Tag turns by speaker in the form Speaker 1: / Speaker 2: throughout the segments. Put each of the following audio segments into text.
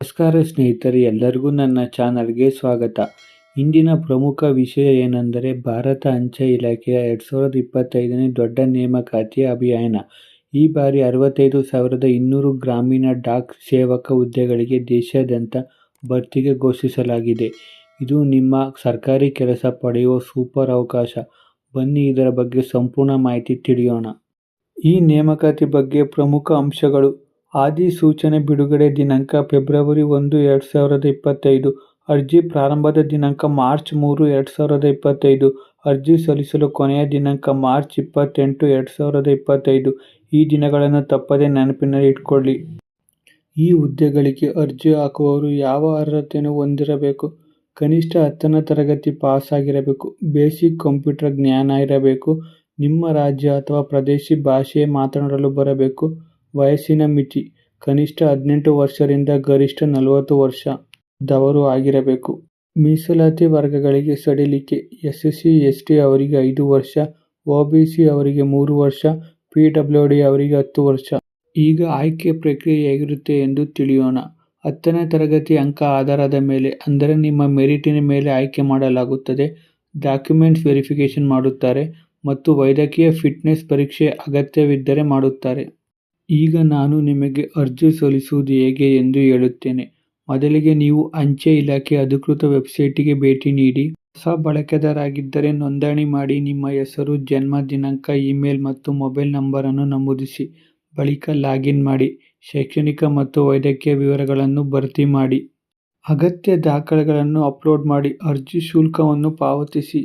Speaker 1: ನಮಸ್ಕಾರ ಸ್ನೇಹಿತರೆ, ಎಲ್ಲರಿಗೂ ನನ್ನ ಚಾನಲ್ಗೆ ಸ್ವಾಗತ. ಇಂದಿನ ಪ್ರಮುಖ ವಿಷಯ ಏನೆಂದರೆ ಭಾರತ ಅಂಚೆ ಇಲಾಖೆಯ ಎರಡು ಸಾವಿರದ ಇಪ್ಪತ್ತೈದನೇ ದೊಡ್ಡ ನೇಮಕಾತಿ ಅಭಿಯಾನ. ಈ ಬಾರಿ ಅರವತ್ತೈದು ಸಾವಿರದ ಇನ್ನೂರು ಗ್ರಾಮೀಣ ಡಾಕ್ ಸೇವಕ ಹುದ್ದೆಗಳಿಗೆ ದೇಶಾದ್ಯಂತ ಭರ್ತಿಗೆ ಘೋಷಿಸಲಾಗಿದೆ. ಇದು ನಿಮ್ಮ ಸರ್ಕಾರಿ ಕೆಲಸ ಪಡೆಯುವ ಸೂಪರ್ ಅವಕಾಶ. ಬನ್ನಿ, ಇದರ ಬಗ್ಗೆ ಸಂಪೂರ್ಣ ಮಾಹಿತಿ ತಿಳಿಯೋಣ. ಈ ನೇಮಕಾತಿ ಬಗ್ಗೆ ಪ್ರಮುಖ ಅಂಶಗಳು. ಅಧಿಸೂಚನೆ ಬಿಡುಗಡೆ ದಿನಾಂಕ ಫೆಬ್ರವರಿ ಒಂದು, ಎರಡು ಸಾವಿರದ ಇಪ್ಪತ್ತೈದು. ಅರ್ಜಿ ಪ್ರಾರಂಭದ ದಿನಾಂಕ ಮಾರ್ಚ್ ಮೂರು, ಎರಡು ಸಾವಿರದ ಇಪ್ಪತ್ತೈದು. ಅರ್ಜಿ ಸಲ್ಲಿಸಲು ಕೊನೆಯ ದಿನಾಂಕ ಮಾರ್ಚ್ ಇಪ್ಪತ್ತೆಂಟು, ಎರಡು ಸಾವಿರದ ಇಪ್ಪತ್ತೈದು. ಈ ದಿನಗಳನ್ನು ತಪ್ಪದೇ ನೆನಪಿನಲ್ಲಿ ಇಟ್ಕೊಳ್ಳಿ. ಈ ಹುದ್ದೆಗಳಿಗೆ ಅರ್ಜಿ ಹಾಕುವವರು ಯಾವ ಅರ್ಹತೆಯನ್ನು ಹೊಂದಿರಬೇಕು? ಕನಿಷ್ಠ ಹತ್ತನೇ ತರಗತಿ ಪಾಸ್ ಆಗಿರಬೇಕು ಬೇಸಿಕ್ ಕಂಪ್ಯೂಟರ್ ಜ್ಞಾನ ಇರಬೇಕು. ನಿಮ್ಮ ರಾಜ್ಯ ಅಥವಾ ಪ್ರದೇಶಿ ಭಾಷೆ ಮಾತನಾಡಲು ಬರಬೇಕು. ವಯಸ್ಸಿನ ಮಿತಿ, ಕನಿಷ್ಠ ಹದಿನೆಂಟು ವರ್ಷದಿಂದ ಗರಿಷ್ಠ ನಲವತ್ತು ವರ್ಷದವರು ಆಗಿರಬೇಕು. ಮೀಸಲಾತಿ ವರ್ಗಗಳಿಗೆ ಸಡಿಲಿಕೆ ಎಸ್ ಸಿ ಎಸ್ ಟಿ ಅವರಿಗೆ ಐದು ವರ್ಷ, ಒ ಬಿ ಸಿ ಅವರಿಗೆ ಮೂರು ವರ್ಷ, ಪಿ ಡಬ್ಲ್ಯೂ ಡಿ ಅವರಿಗೆ ಹತ್ತು ವರ್ಷ. ಈಗ ಆಯ್ಕೆ ಪ್ರಕ್ರಿಯೆ ಹೇಗಿರುತ್ತೆ ಎಂದು ತಿಳಿಯೋಣ. ಹತ್ತನೇ ತರಗತಿ ಅಂಕ ಆಧಾರದ ಮೇಲೆ, ಅಂದರೆ ನಿಮ್ಮ ಮೆರಿಟಿನ ಮೇಲೆ ಆಯ್ಕೆ ಮಾಡಲಾಗುತ್ತದೆ. ಡಾಕ್ಯುಮೆಂಟ್ಸ್ ವೆರಿಫಿಕೇಷನ್ ಮಾಡುತ್ತಾರೆ ಮತ್ತು ವೈದ್ಯಕೀಯ ಫಿಟ್ನೆಸ್ ಪರೀಕ್ಷೆ ಅಗತ್ಯವಿದ್ದರೆ ಮಾಡುತ್ತಾರೆ. ಈಗ ನಾನು ನಿಮಗೆ ಅರ್ಜಿ ಸಲ್ಲಿಸುವುದು ಹೇಗೆ ಎಂದು ಹೇಳುತ್ತೇನೆ. ಮೊದಲಿಗೆ ನೀವು ಅಂಚೆ ಇಲಾಖೆ ಅಧಿಕೃತ ವೆಬ್ಸೈಟಿಗೆ ಭೇಟಿ ನೀಡಿ. ಹೊಸ ಬಳಕೆದಾರರಾಗಿದ್ದರೆ ನೋಂದಣಿ ಮಾಡಿ. ನಿಮ್ಮ ಹೆಸರು, ಜನ್ಮ ದಿನಾಂಕ, ಇಮೇಲ್ ಮತ್ತು ಮೊಬೈಲ್ ನಂಬರನ್ನು ನಮೂದಿಸಿ. ಬಳಿಕ ಲಾಗಿನ್ ಮಾಡಿ. ಶೈಕ್ಷಣಿಕ ಮತ್ತು ವೈದ್ಯಕೀಯ ವಿವರಗಳನ್ನು ಭರ್ತಿ ಮಾಡಿ. ಅಗತ್ಯ ದಾಖಲೆಗಳನ್ನು ಅಪ್ಲೋಡ್ ಮಾಡಿ. ಅರ್ಜಿ ಶುಲ್ಕವನ್ನು ಪಾವತಿಸಿ.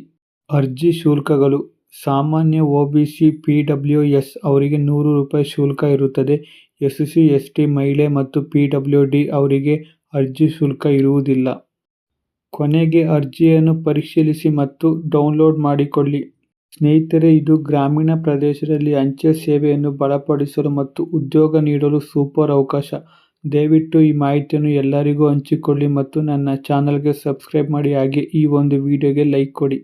Speaker 1: ಅರ್ಜಿ ಶುಲ್ಕಗಳು ಸಾಮಾನ್ಯ O B C, P W S ಅವರಿಗೆ ನೂರು ರೂಪಾಯಿ ಶುಲ್ಕ ಇರುತ್ತದೆ. ಎಸ್ ಸಿ, ಎಸ್ ಟಿ, ಮಹಿಳೆ ಮತ್ತು ಪಿ ಡಬ್ಲ್ಯೂ ಡಿ ಅವರಿಗೆ ಅರ್ಜಿ ಶುಲ್ಕ ಇರುವುದಿಲ್ಲ. ಕೊನೆಗೆ ಅರ್ಜಿಯನ್ನು ಪರಿಶೀಲಿಸಿ ಮತ್ತು ಡೌನ್ಲೋಡ್ ಮಾಡಿಕೊಳ್ಳಿ. ಸ್ನೇಹಿತರೆ, ಇದು ಗ್ರಾಮೀಣ ಪ್ರದೇಶದಲ್ಲಿ ಅಂಚೆ ಸೇವೆಯನ್ನು ಬಲಪಡಿಸಲು ಮತ್ತು ಉದ್ಯೋಗ ನೀಡಲು ಸೂಪರ್ ಅವಕಾಶ. ದಯವಿಟ್ಟು ಈ ಮಾಹಿತಿಯನ್ನು ಎಲ್ಲರಿಗೂ ಹಂಚಿಕೊಳ್ಳಿ ಮತ್ತು ನನ್ನ ಚಾನಲ್ಗೆ ಸಬ್ಸ್ಕ್ರೈಬ್ ಮಾಡಿ, ಹಾಗೆ ಈ ಒಂದು ವಿಡಿಯೋಗೆ ಲೈಕ್ ಕೊಡಿ.